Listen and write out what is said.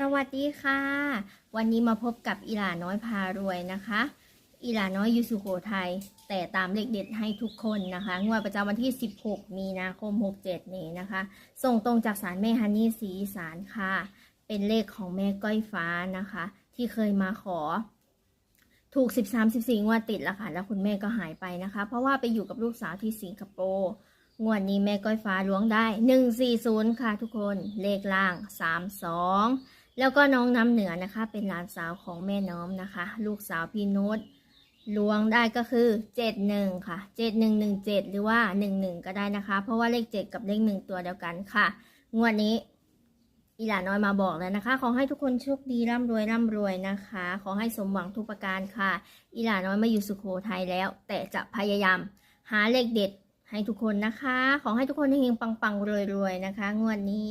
สวัสดีค่ะ วันนี้มาพบกับอีหลาน้อยพารวยนะคะ อีหลาน้อยยูสุโขทัยแต่ตามเลขเด็ดให้ทุกคนนะคะ งวดประจำวันที่ 16 มีนาคม 67 นี้นะคะ ส่งตรงจากสารแม่ฮันนี่สีสารค่ะ เป็นเลขของแม่ก้อยฟ้านะคะ ที่เคยมาขอ ถูก 13 14งวดติดแล้วค่ะ แล้วคุณแม่ก็หายไปนะคะ เพราะว่าไปอยู่กับลูกสาวที่สิงคโปร์งวดนี้แม่ก้อยฟ้าล้วงได้ 140 ค่ะทุกคนเลขล่าง 32 แล้วก็น้องน้ำเหนือนะคะ เป็นหลานสาวของแม่น้อมนะคะ ลูกสาวพี่นุชล้วงได้ก็คือ71ค่ะ7117หนึ่งหนึ่งเจ็ดหรือว่า11ก็ได้นะคะ เพราะว่าเลข7กับเลข1ตัวเดียวกันค่ะ งวดนี้อีหลาน้อยมาบอกแล้วนะคะ ขอให้ทุกคนโชคดีร่ำรวยร่ำรวยนะคะ ขอให้สมหวังทุกประการค่ะ อีหลาน้อยมาอยู่สุโขทัยแล้ว แต่จะพยายามหาเลขเด็ดให้ทุกคนนะคะ ขอให้ทุกคนเฮงปังๆรวยๆนะคะ งวดนี้